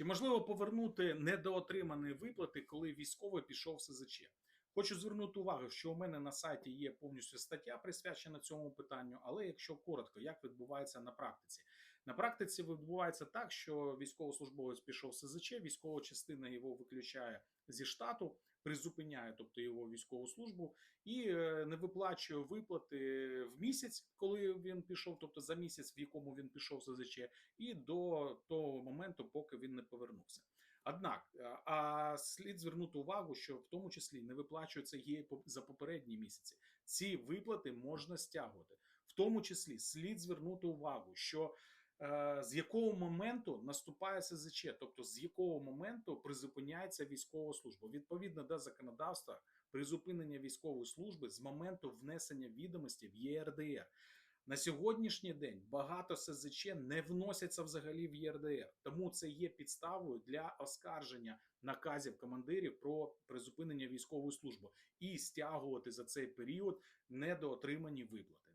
Чи можливо повернути недоотримані виплати, коли військовий пішов СЗЧ? Хочу звернути увагу, що у мене на сайті є повністю стаття присвячена цьому питанню. Але якщо коротко, як відбувається на практиці? На практиці відбувається так, що військовослужбовець пішов СЗЧ, військова частина його виключає зі штату, призупиняє, тобто його військову службу, і е, не виплачує виплати в місяць, коли він пішов, тобто за місяць, в якому він пішов СЗЧ, і до того моменту, поки він не повернувся. Однак, е, а слід звернути увагу, що в тому числі не виплачується є за попередні місяці. Ці виплати можна стягувати. В тому числі слід звернути увагу, що е, з якого моменту наступає СЗЧ, тобто з якого моменту призупиняється військова служба. Відповідно до законодавства, призупинення військової служби з моменту внесення відомості в ЄРДР. На сьогоднішній день багато СЗЧ не вносяться взагалі в ЄРДР, тому це є підставою для оскарження наказів командирів про призупинення військової служби і стягувати за цей період недоотримані виплати.